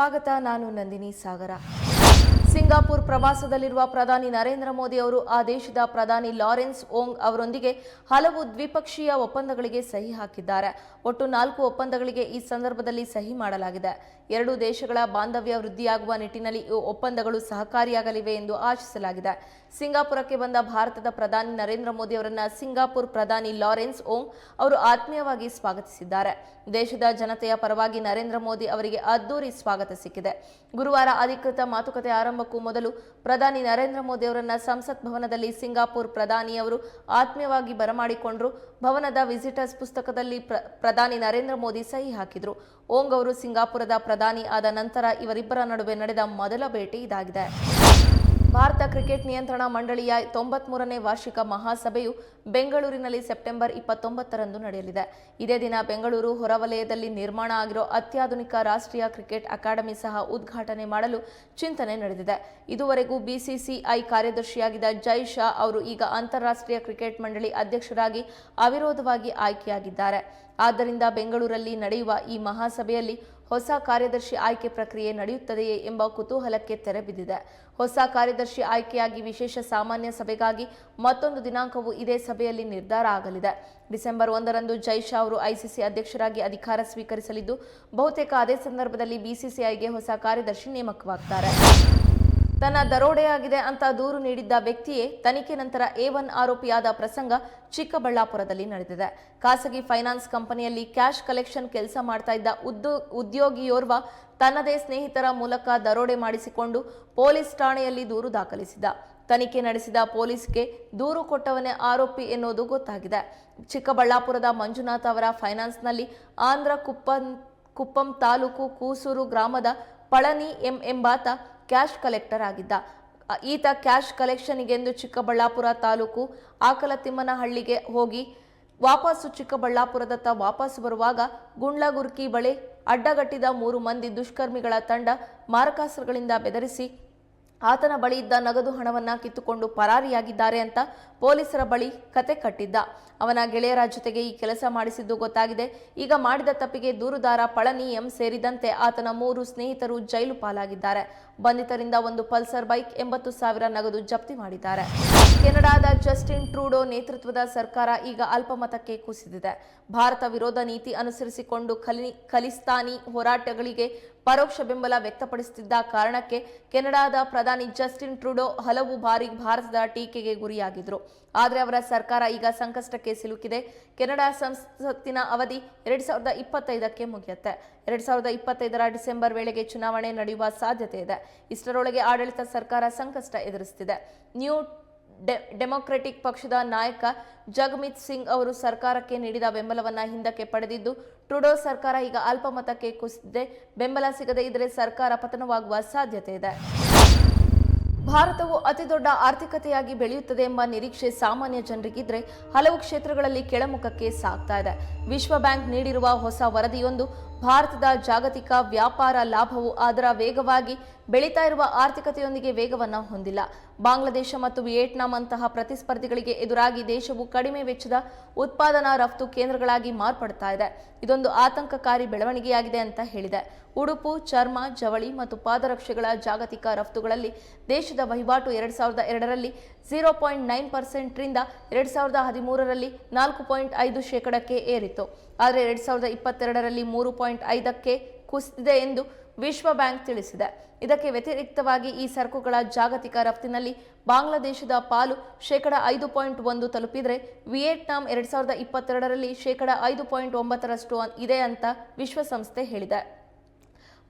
ಸ್ವಾಗತ ನಾನು ನಂದಿನಿ ಸಾಗರ. ಸಿಂಗಾಪುರ್ ಪ್ರವಾಸದಲ್ಲಿರುವ ಪ್ರಧಾನಿ ನರೇಂದ್ರ ಮೋದಿ ಅವರು ಆ ದೇಶದ ಪ್ರಧಾನಿ ಲಾರೆನ್ಸ್ ಓಂಗ್ ಅವರೊಂದಿಗೆ ಹಲವು ದ್ವಿಪಕ್ಷೀಯ ಒಪ್ಪಂದಗಳಿಗೆ ಸಹಿ ಹಾಕಿದ್ದಾರೆ. ಒಟ್ಟು ನಾಲ್ಕು ಒಪ್ಪಂದಗಳಿಗೆ ಈ ಸಂದರ್ಭದಲ್ಲಿ ಸಹಿ ಮಾಡಲಾಗಿದೆ. ಎರಡೂ ದೇಶಗಳ ಬಾಂಧವ್ಯ ವೃದ್ಧಿಯಾಗುವ ನಿಟ್ಟಿನಲ್ಲಿ ಈ ಒಪ್ಪಂದಗಳು ಸಹಕಾರಿಯಾಗಲಿವೆ ಎಂದು ಆಶಿಸಲಾಗಿದೆ. ಸಿಂಗಾಪುರಕ್ಕೆ ಬಂದ ಭಾರತದ ಪ್ರಧಾನಿ ನರೇಂದ್ರ ಮೋದಿ ಅವರನ್ನು ಸಿಂಗಾಪುರ್ ಪ್ರಧಾನಿ ಲಾರೆನ್ಸ್ ಓಂಗ್ ಅವರು ಆತ್ಮೀಯವಾಗಿ ಸ್ವಾಗತಿಸಿದ್ದಾರೆ. ದೇಶದ ಜನತೆಯ ಪರವಾಗಿ ನರೇಂದ್ರ ಮೋದಿ ಅವರಿಗೆ ಅದ್ದೂರಿ ಸ್ವಾಗತ ಸಿಕ್ಕಿದೆ. ಗುರುವಾರ ಅಧಿಕೃತ ಮಾತುಕತೆ ಆರಂಭಕ್ಕೂ ಮೊದಲು ಪ್ರಧಾನಿ ನರೇಂದ್ರ ಮೋದಿ ಅವರನ್ನ ಸಂಸತ್ ಭವನದಲ್ಲಿ ಸಿಂಗಾಪುರ್ ಪ್ರಧಾನಿಯವರು ಆತ್ಮೀಯವಾಗಿ ಬರಮಾಡಿಕೊಂಡ್ರು. ಭವನದ ವಿಸಿಟರ್ಸ್ ಪುಸ್ತಕದಲ್ಲಿ ಪ್ರ- ಪ್ರಧಾನಿ ನರೇಂದ್ರ ಮೋದಿ ಸಹಿ ಹಾಕಿದ್ರು. ಓಂಗ್ ಅವರು ಸಿಂಗಾಪುರದ ಪ್ರಧಾನಿ ಆದ ನಂತರ ಇವರಿಬ್ಬರ ನಡುವೆ ನಡೆದ ಮೊದಲ ಭೇಟಿ ಇದಾಗಿದೆ. ಭಾರತ ಕ್ರಿಕೆಟ್ ನಿಯಂತ್ರಣ ಮಂಡಳಿಯ ತೊಂಬತ್ಮೂರನೇ ವಾರ್ಷಿಕ ಮಹಾಸಭೆಯು ಬೆಂಗಳೂರಿನಲ್ಲಿ ಸೆಪ್ಟೆಂಬರ್ ಇಪ್ಪತ್ತೊಂಬತ್ತರಂದು ನಡೆಯಲಿದೆ. ಇದೇ ದಿನ ಬೆಂಗಳೂರು ಹೊರವಲಯದಲ್ಲಿ ನಿರ್ಮಾಣ ಆಗಿರೋ ಅತ್ಯಾಧುನಿಕ ರಾಷ್ಟ್ರೀಯ ಕ್ರಿಕೆಟ್ ಅಕಾಡೆಮಿ ಸಹ ಉದ್ಘಾಟನೆ ಮಾಡಲು ಚಿಂತನೆ ನಡೆದಿದೆ. ಇದುವರೆಗೂ ಬಿಸಿಸಿಐ ಕಾರ್ಯದರ್ಶಿಯಾಗಿದ್ದ ಜೈ ಶಾ ಅವರು ಈಗ ಅಂತಾರಾಷ್ಟ್ರೀಯ ಕ್ರಿಕೆಟ್ ಮಂಡಳಿ ಅಧ್ಯಕ್ಷರಾಗಿ ಅವಿರೋಧವಾಗಿ ಆಯ್ಕೆಯಾಗಿದ್ದಾರೆ. ಆದ್ದರಿಂದ ಬೆಂಗಳೂರಲ್ಲಿ ನಡೆಯುವ ಈ ಮಹಾಸಭೆಯಲ್ಲಿ ಹೊಸ ಕಾರ್ಯದರ್ಶಿ ಆಯ್ಕೆ ಪ್ರಕ್ರಿಯೆ ನಡೆಯುತ್ತದೆಯೇ ಎಂಬ ಕುತೂಹಲಕ್ಕೆ ತೆರೆಬಿದ್ದಿದೆ ಹೊಸ ಕಾರ್ಯದರ್ಶಿ ಆಯ್ಕೆಯಾಗಿ ವಿಶೇಷ ಸಾಮಾನ್ಯ ಸಭೆಗಾಗಿ ಮತ್ತೊಂದು ದಿನಾಂಕವು ಇದೇ ಸಭೆಯಲ್ಲಿ ನಿರ್ಧಾರ ಆಗಲಿದೆ. ಡಿಸೆಂಬರ್ ಒಂದರಂದು ಜೈ ಶಾ ಅವರು ಐಸಿಸಿ ಅಧ್ಯಕ್ಷರಾಗಿ ಅಧಿಕಾರ ಸ್ವೀಕರಿಸಲಿದ್ದು, ಬಹುತೇಕ ಅದೇ ಸಂದರ್ಭದಲ್ಲಿ ಬಿಸಿಸಿಐಗೆ ಹೊಸ ಕಾರ್ಯದರ್ಶಿ ನೇಮಕವಾಗ್ತಾರೆ. ತನ್ನ ದರೋಡೆಯಾಗಿದೆ ಅಂತ ದೂರು ನೀಡಿದ್ದ ವ್ಯಕ್ತಿಯೇ ತನಿಖೆ ನಂತರ ಎ ಒನ್ ಆರೋಪಿಯಾದ ಪ್ರಸಂಗ ಚಿಕ್ಕಬಳ್ಳಾಪುರದಲ್ಲಿ ನಡೆದಿದೆ. ಖಾಸಗಿ ಫೈನಾನ್ಸ್ ಕಂಪನಿಯಲ್ಲಿ ಕ್ಯಾಶ್ ಕಲೆಕ್ಷನ್ ಕೆಲಸ ಮಾಡ್ತಾ ಇದ್ದ ಉದ್ಯೋ ಉದ್ಯೋಗಿಯೋರ್ವ ತನ್ನದೇ ಸ್ನೇಹಿತರ ಮೂಲಕ ದರೋಡೆ ಮಾಡಿಸಿಕೊಂಡು ಪೊಲೀಸ್ ಠಾಣೆಯಲ್ಲಿ ದೂರು ದಾಖಲಿಸಿದ ತನಿಖೆ ನಡೆಸಿದ ಪೊಲೀಸ್ಗೆ ದೂರು ಕೊಟ್ಟವನೇ ಆರೋಪಿ ಎನ್ನುವುದು ಗೊತ್ತಾಗಿದೆ. ಚಿಕ್ಕಬಳ್ಳಾಪುರದ ಮಂಜುನಾಥ್ ಅವರ ಫೈನಾನ್ಸ್ನಲ್ಲಿ ಆಂಧ್ರ ಕುಪ್ಪಂ ಕುಪ್ಪಂ ತಾಲೂಕು ಕೂಸೂರು ಗ್ರಾಮದ ಪಳನಿ ಎಂ ಎಂಬಾತ ಕ್ಯಾಶ್ ಕಲೆಕ್ಟರ್ ಆಗಿದ್ದ. ಈತ ಕ್ಯಾಶ್ ಕಲೆಕ್ಷನ್ಗೆಂದು ಚಿಕ್ಕಬಳ್ಳಾಪುರ ತಾಲೂಕು ಆಕಲತಿಮ್ಮನಹಳ್ಳಿಗೆ ಹೋಗಿ ವಾಪಸ್ಸು ಚಿಕ್ಕಬಳ್ಳಾಪುರದತ್ತ ವಾಪಸ್ಸು ಬರುವಾಗ ಗುಂಡ್ಲಗುರ್ಕಿ ಬಳಿ ಅಡ್ಡಗಟ್ಟಿದ ಮೂರು ಮಂದಿ ದುಷ್ಕರ್ಮಿಗಳ ತಂಡ ಮಾರಕಾಸ್ತ್ರಗಳಿಂದ ಬೆದರಿಸಿ ಆತನ ಬಳಿ ಇದ್ದ ನಗದು ಹಣವನ್ನ ಕಿತ್ತುಕೊಂಡು ಪರಾರಿಯಾಗಿದ್ದಾರೆ ಅಂತ ಪೊಲೀಸರ ಬಳಿ ಕತೆ ಕಟ್ಟಿದ್ದ. ಅವನ ಗೆಳೆಯರ ಜೊತೆಗೆ ಈ ಕೆಲಸ ಮಾಡಿಸಿದ್ದು ಗೊತ್ತಾಗಿದೆ. ಈಗ ಮಾಡಿದ ತಪ್ಪಿಗೆ ದೂರುದಾರ ಪಳನಿ ಎಂ ಸೇರಿದಂತೆ ಆತನ ಮೂರು ಸ್ನೇಹಿತರು ಜೈಲು ಪಾಲಾಗಿದ್ದಾರೆ. ಬಂಧಿತರಿಂದ ಒಂದು ಪಲ್ಸರ್ ಬೈಕ್ ಎಂಬತ್ತು ಸಾವಿರ ನಗದು ಜಪ್ತಿ ಮಾಡಿದ್ದಾರೆ. ಕೆನಡಾದ ಜಸ್ಟಿನ್ ಟ್ರೂಡೋ ನೇತೃತ್ವದ ಸರ್ಕಾರ ಈಗ ಅಲ್ಪಮತಕ್ಕೆ ಕುಸಿದಿದೆ. ಭಾರತ ವಿರೋಧ ನೀತಿ ಅನುಸರಿಸಿಕೊಂಡು ಖಲಿ, ಖಲಿಸ್ತಾನಿ ಹೋರಾಟಗಳಿಗೆ ಪರೋಕ್ಷ ಬೆಂಬಲ ವ್ಯಕ್ತಪಡಿಸುತ್ತಿದ್ದ ಕಾರಣಕ್ಕೆ ಕೆನಡಾದ ಪ್ರಧಾನಿ ಜಸ್ಟಿನ್ ಟ್ರೂಡೋ ಹಲವು ಬಾರಿ ಭಾರತದ ಟೀಕೆಗೆ ಗುರಿಯಾಗಿದ್ರು. ಆದರೆ ಅವರ ಸರ್ಕಾರ ಈಗ ಸಂಕಷ್ಟಕ್ಕೆ ಸಿಲುಕಿದೆ. ಕೆನಡಾ ಸಂಸತ್ತಿನ ಅವಧಿ ಎರಡ್ ಸಾವಿರದ ಇಪ್ಪತ್ತೈದಕ್ಕೆ ಮುಗಿಯುತ್ತೆ. ಎರಡ್ ಸಾವಿರದ ಇಪ್ಪತ್ತೈದರ ಡಿಸೆಂಬರ್ ವೇಳೆಗೆ ಚುನಾವಣೆ ನಡೆಯುವ ಸಾಧ್ಯತೆ ಇದೆ. ಇಷ್ಟರೊಳಗೆ ಆಡಳಿತ ಸರ್ಕಾರ ಸಂಕಷ್ಟ ಎದುರಿಸುತ್ತಿದೆ ನ್ಯೂ ಡೆಮೊಕ್ರೆಟಿಕ್ ಪಕ್ಷದ ನಾಯಕ ಜಗಮಿತ್ ಸಿಂಗ್ ಅವರು ಸರ್ಕಾರಕ್ಕೆ ನೀಡಿದ ಬೆಂಬಲವನ್ನು ಹಿಂದಕ್ಕೆ ಪಡೆದಿದ್ದು, ಟ್ರುಡೋ ಸರ್ಕಾರ ಈಗ ಅಲ್ಪಮತಕ್ಕೆ ಕುಸಿದಿದೆ. ಬೆಂಬಲ ಸಿಗದೇ ಇದ್ರೆ ಸರ್ಕಾರ ಪತನವಾಗುವ ಸಾಧ್ಯತೆ ಇದೆ. ಭಾರತವು ಅತಿದೊಡ್ಡ ಆರ್ಥಿಕತೆಯಾಗಿ ಬೆಳೆಯುತ್ತದೆ ಎಂಬ ನಿರೀಕ್ಷೆ ಸಾಮಾನ್ಯ ಜನರಿಗಿದ್ರೆ ಹಲವು ಕ್ಷೇತ್ರಗಳಲ್ಲಿ ಕೆಳಮುಖಕ್ಕೆ ಸಾಗ್ತಾ ಇದೆ. ವಿಶ್ವ ಬ್ಯಾಂಕ್ ನೀಡಿರುವ ಹೊಸ ವರದಿಯೊಂದು ಭಾರತದ ಜಾಗತಿಕ ವ್ಯಾಪಾರ ಲಾಭವು ಅದರ ವೇಗವಾಗಿ ಬೆಳೀತಾ ಇರುವ ಆರ್ಥಿಕತೆಯೊಂದಿಗೆ ವೇಗವನ್ನು ಹೊಂದಿಲ್ಲ. ಬಾಂಗ್ಲಾದೇಶ ಮತ್ತು ವಿಯೆಟ್ನಾಂ ಅಂತಹ ಪ್ರತಿಸ್ಪರ್ಧಿಗಳಿಗೆ ಎದುರಾಗಿ ದೇಶವು ಕಡಿಮೆ ವೆಚ್ಚದ ಉತ್ಪಾದನಾ ರಫ್ತು ಕೇಂದ್ರಗಳಾಗಿ ಮಾರ್ಪಡ್ತಾ ಇದೆ. ಇದೊಂದು ಆತಂಕಕಾರಿ ಬೆಳವಣಿಗೆಯಾಗಿದೆ ಅಂತ ಹೇಳಿದೆ. ಉಡುಪು, ಚರ್ಮ, ಜವಳಿ ಮತ್ತು ಪಾದರಕ್ಷೆಗಳ ಜಾಗತಿಕ ರಫ್ತುಗಳಲ್ಲಿ ದೇಶದ ವಹಿವಾಟು ಎರಡ್ ಸಾವಿರದ ಎರಡರಲ್ಲಿ ಝೀರೋ ಪಾಯಿಂಟ್ ನೈನ್ ಪರ್ಸೆಂಟ್ರಿಂದ ಎರಡ್ ಸಾವಿರದ ಹದಿಮೂರರಲ್ಲಿ ನಾಲ್ಕು ಪಾಯಿಂಟ್ ಐದು ಶೇಕಡಕ್ಕೆ ಏರಿತು ಆದರೆ ಎರಡ್ ಸಾವಿರದ ಇಪ್ಪತ್ತೆರಡರಲ್ಲಿ ಮೂರು ಪಾಯಿಂಟ್ ಐದಕ್ಕೆ ಕುಸಿದಿದೆ ಎಂದು ವಿಶ್ವ ಬ್ಯಾಂಕ್ ತಿಳಿಸಿದೆ. ಇದಕ್ಕೆ ವ್ಯತಿರಿಕ್ತವಾಗಿ ಈ ಸರಕುಗಳ ಜಾಗತಿಕ ರಫ್ತಿನಲ್ಲಿ ಬಾಂಗ್ಲಾದೇಶದ ಪಾಲು ಶೇಕಡ ಐದು ಪಾಯಿಂಟ್ ಒಂದು ತಲುಪಿದರೆ ವಿಯೆಟ್ನಾಂ ಎರಡ್ ಸಾವಿರದ ಇಪ್ಪತ್ತೆರಡರಲ್ಲಿ ಶೇಕಡ ಐದು ಪಾಯಿಂಟ್ ಒಂಬತ್ತರಷ್ಟು ಇದೆ ಅಂತ ವಿಶ್ವಸಂಸ್ಥೆ ಹೇಳಿದೆ.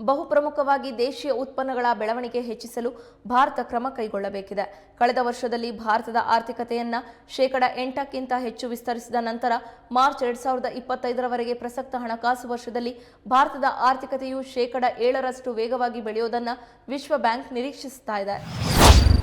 ಬಹುಪ್ರಮುಖವಾಗಿ ದೇಶೀಯ ಉತ್ಪನ್ನಗಳ ಬೆಳವಣಿಗೆ ಹೆಚ್ಚಿಸಲು ಭಾರತ ಕ್ರಮ ಕೈಗೊಳ್ಳಬೇಕಿದೆ. ಕಳೆದ ವರ್ಷದಲ್ಲಿ ಭಾರತದ ಆರ್ಥಿಕತೆಯನ್ನ ಶೇಕಡ ಎಂಟಕ್ಕಿಂತ ಹೆಚ್ಚು ವಿಸ್ತರಿಸಿದ ನಂತರ ಮಾರ್ಚ್ ಎರಡ್ ಸಾವಿರದ ಇಪ್ಪತ್ತೈದರವರೆಗೆ ಪ್ರಸಕ್ತ ಹಣಕಾಸು ವರ್ಷದಲ್ಲಿ ಭಾರತದ ಆರ್ಥಿಕತೆಯು ಶೇಕಡ ಏಳರಷ್ಟು ವೇಗವಾಗಿ ಬೆಳೆಯುವುದನ್ನು ವಿಶ್ವ ಬ್ಯಾಂಕ್ ಇದೆ.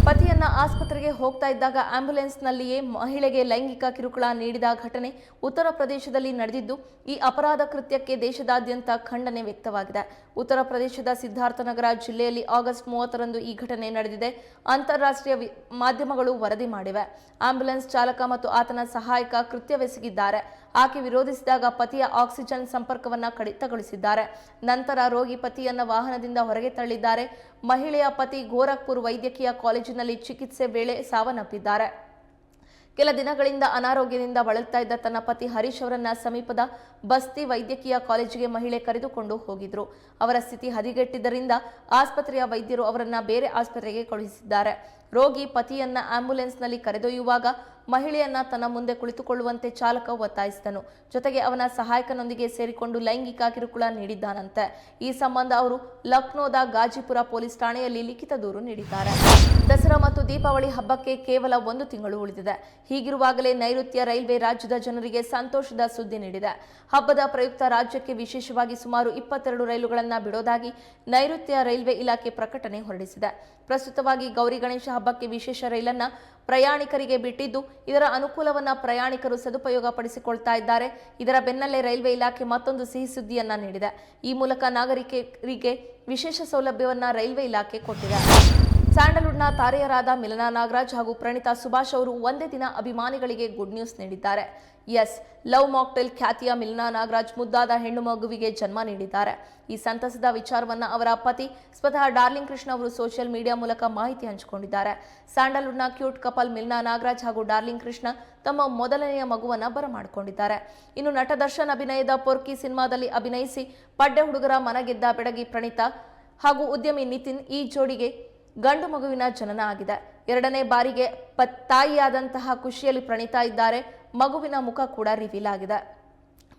ಪತಿಯನ್ನ ಆಸ್ಪತ್ರೆಗೆ ಹೋಗ್ತಾ ಇದ್ದಾಗ ಆಂಬ್ಯುಲೆನ್ಸ್ನಲ್ಲಿಯೇ ಮಹಿಳೆಗೆ ಲೈಂಗಿಕ ಕಿರುಕುಳ ನೀಡಿದ ಘಟನೆ ಉತ್ತರ ಪ್ರದೇಶದಲ್ಲಿ ನಡೆದಿದ್ದು, ಈ ಅಪರಾಧ ಕೃತ್ಯಕ್ಕೆ ದೇಶದಾದ್ಯಂತ ಖಂಡನೆ ವ್ಯಕ್ತವಾಗಿದೆ. ಉತ್ತರ ಪ್ರದೇಶದ ಸಿದ್ಧಾರ್ಥನಗರ ಜಿಲ್ಲೆಯಲ್ಲಿ ಆಗಸ್ಟ್ ಮೂವತ್ತರಂದು ಈ ಘಟನೆ ನಡೆದಿದೆ. ಅಂತಾರಾಷ್ಟ್ರೀಯ ಮಾಧ್ಯಮಗಳು ವರದಿ ಮಾಡಿವೆ. ಆಂಬ್ಯುಲೆನ್ಸ್ ಚಾಲಕ ಮತ್ತು ಆತನ ಸಹಾಯಕ ಕೃತ್ಯವೆಸಗಿದ್ದಾರೆ. ಆಕೆ ವಿರೋಧಿಸಿದಾಗ ಪತಿಯ ಆಕ್ಸಿಜನ್ ಸಂಪರ್ಕವನ್ನ ಕಡಿತಗೊಳಿಸಿದ್ದಾರೆ. ನಂತರ ರೋಗಿ ಪತಿಯನ್ನ ವಾಹನದಿಂದ ಹೊರಗೆ ತಳ್ಳಿದ್ದಾರೆ. ಮಹಿಳೆಯ ಪತಿ ಗೋರಖ್ಪುರ್ ವೈದ್ಯಕೀಯ ಕಾಲೇಜಿನಲ್ಲಿ ಚಿಕಿತ್ಸೆ ವೇಳೆ ಸಾವನ್ನಪ್ಪಿದ್ದಾರೆ. ಕೆಲ ದಿನಗಳಿಂದ ಅನಾರೋಗ್ಯದಿಂದ ಬಳಲ್ತಾ ಇದ್ದ ತನ್ನ ಪತಿ ಹರೀಶ್ ಅವರನ್ನ ಸಮೀಪದ ಬಸ್ತಿ ವೈದ್ಯಕೀಯ ಕಾಲೇಜಿಗೆ ಮಹಿಳೆ ಕರೆದುಕೊಂಡು ಹೋಗಿದ್ರು. ಅವರ ಸ್ಥಿತಿ ಹದಿಗೆಟ್ಟಿದ್ದರಿಂದ ಆಸ್ಪತ್ರೆಯ ವೈದ್ಯರು ಅವರನ್ನ ಬೇರೆ ಆಸ್ಪತ್ರೆಗೆ ಕಳುಹಿಸಿದ್ದಾರೆ. ರೋಗಿ ಪತಿಯನ್ನ ಆಂಬ್ಯುಲೆನ್ಸ್ನಲ್ಲಿ ಕರೆದೊಯ್ಯುವಾಗ ಮಹಿಳೆಯನ್ನ ತನ್ನ ಮುಂದೆ ಕುಳಿತುಕೊಳ್ಳುವಂತೆ ಚಾಲಕ ಒತ್ತಾಯಿಸಿದನು. ಜೊತೆಗೆ ಅವನ ಸಹಾಯಕನೊಂದಿಗೆ ಸೇರಿಕೊಂಡು ಲೈಂಗಿಕ ಕಿರುಕುಳ ನೀಡಿದ್ದಾನಂತೆ. ಈ ಸಂಬಂಧ ಅವರು ಲಕ್ನೋದ ಗಾಜಿಪುರ ಪೊಲೀಸ್ ಠಾಣೆಯಲ್ಲಿ ಲಿಖಿತ ದೂರು ನೀಡಿದ್ದಾರೆ. ದಸರಾ ಮತ್ತು ದೀಪಾವಳಿ ಹಬ್ಬಕ್ಕೆ ಕೇವಲ ಒಂದು ತಿಂಗಳು ಉಳಿದಿದೆ. ಹೀಗಿರುವಾಗಲೇ ನೈಋತ್ಯ ರೈಲ್ವೆ ರಾಜ್ಯದ ಜನರಿಗೆ ಸಂತೋಷದ ಸುದ್ದಿ ನೀಡಿದೆ. ಹಬ್ಬದ ಪ್ರಯುಕ್ತ ರಾಜ್ಯಕ್ಕೆ ವಿಶೇಷವಾಗಿ ಸುಮಾರು ಇಪ್ಪತ್ತೆರಡು ರೈಲುಗಳನ್ನು ಬಿಡೋದಾಗಿ ನೈಋತ್ಯ ರೈಲ್ವೆ ಇಲಾಖೆ ಪ್ರಕಟಣೆ ಹೊರಡಿಸಿದೆ. ಪ್ರಸ್ತುತವಾಗಿ ಗೌರಿ ಗಣೇಶ ಹಬ್ಬಕ್ಕೆ ವಿಶೇಷ ರೈಲನ್ನ ಪ್ರಯಾಣಿಕರಿಗೆ ಬಿಟ್ಟಿದ್ದು, ಇದರ ಅನುಕೂಲವನ್ನ ಪ್ರಯಾಣಿಕರು ಸದುಪಯೋಗ ಪಡಿಸಿಕೊಳ್ತಾ ಇದ್ದಾರೆ. ಇದರ ಬೆನ್ನಲ್ಲೇ ರೈಲ್ವೆ ಇಲಾಖೆ ಮತ್ತೊಂದು ಸಿಹಿ ಸುದ್ದಿಯನ್ನ ನೀಡಿದೆ. ಈ ಮೂಲಕ ನಾಗರಿಕರಿಗೆ ವಿಶೇಷ ಸೌಲಭ್ಯವನ್ನ ರೈಲ್ವೆ ಇಲಾಖೆ ಕೊಟ್ಟಿದೆ. ಸ್ಯಾಂಡಲ್ವುಡ್ನ ತಾರೆಯರಾದ ಮಿಲನಾ ನಾಗರಾಜ್ ಹಾಗೂ ಪ್ರಣೀತಾ ಸುಭಾಷ್ ಅವರು ಒಂದೇ ದಿನ ಅಭಿಮಾನಿಗಳಿಗೆ ಗುಡ್ ನ್ಯೂಸ್ ನೀಡಿದ್ದಾರೆ. ಎಸ್, ಲವ್ ಮಾಕ್ಟೆಲ್ ಖ್ಯಾತಿಯ ಮಿಲನಾ ನಾಗರಾಜ್ ಮುದ್ದಾದ ಹೆಣ್ಣು ಮಗುವಿಗೆ ಜನ್ಮ ನೀಡಿದ್ದಾರೆ. ಈ ಸಂತಸದ ವಿಚಾರವನ್ನ ಅವರ ಪತಿ ಸ್ವತಃ ಡಾರ್ಲಿಂಗ್ ಕೃಷ್ಣ ಅವರು ಸೋಷಿಯಲ್ ಮೀಡಿಯಾ ಮೂಲಕ ಮಾಹಿತಿ ಹಂಚಿಕೊಂಡಿದ್ದಾರೆ. ಸ್ಯಾಂಡಲ್ವುಡ್ನ ಕ್ಯೂಟ್ ಕಪಲ್ ಮಿಲ್ನಾ ನಾಗರಾಜ್ ಹಾಗೂ ಡಾರ್ಲಿಂಗ್ ಕೃಷ್ಣ ತಮ್ಮ ಮೊದಲನೆಯ ಮಗುವನ್ನ ಬರಮಾಡಿಕೊಂಡಿದ್ದಾರೆ. ಇನ್ನು ನಟ ದರ್ಶನ್ ಅಭಿನಯದ ಪೊರ್ಕಿ ಸಿನಿಮಾದಲ್ಲಿ ಅಭಿನಯಿಸಿ ಪಡ್ಡೆ ಹುಡುಗರ ಮನಗೆದ್ದ ಬೆಡಗಿ ಪ್ರಣೀತಾ ಹಾಗೂ ಉದ್ಯಮಿ ನಿತಿನ್ ಈ ಜೋಡಿಗೆ ಗಂಡು ಮಗುವಿನ ಜನನ ಆಗಿದೆ. ಎರಡನೇ ಬಾರಿಗೆ ಪ ತಾಯಿಯಾದಂತಹ ಖುಷಿಯಲ್ಲಿ ಪ್ರಣೀತಾ ಇದ್ದಾರೆ. ಮಗುವಿನ ಮುಖ ಕೂಡ ರಿವೀಲ್ ಆಗಿದೆ.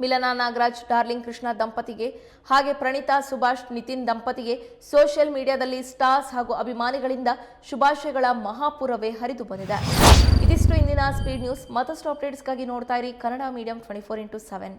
ಮಿಲನಾ ನಾಗರಾಜ್, ಡಾರ್ಲಿಂಗ್ ಕೃಷ್ಣ ದಂಪತಿಗೆ, ಹಾಗೆ ಪ್ರಣೀತಾ, ಸುಭಾಷ್, ನಿತಿನ್ ದಂಪತಿಗೆ ಸೋಷಿಯಲ್ ಮೀಡಿಯಾದಲ್ಲಿ ಸ್ಟಾರ್ಸ್ ಹಾಗೂ ಅಭಿಮಾನಿಗಳಿಂದ ಶುಭಾಶಯಗಳ ಮಹಾಪುರವೇ ಹರಿದು ಬಂದಿದೆ. ಇದಿಷ್ಟು ಇಂದಿನ ಸ್ಪೀಡ್ ನ್ಯೂಸ್. ಮತ್ತಷ್ಟು ಅಪ್ಡೇಟ್ಸ್ಗಾಗಿ ನೋಡ್ತಾ ಇರಿ Kannada medium twenty four into seven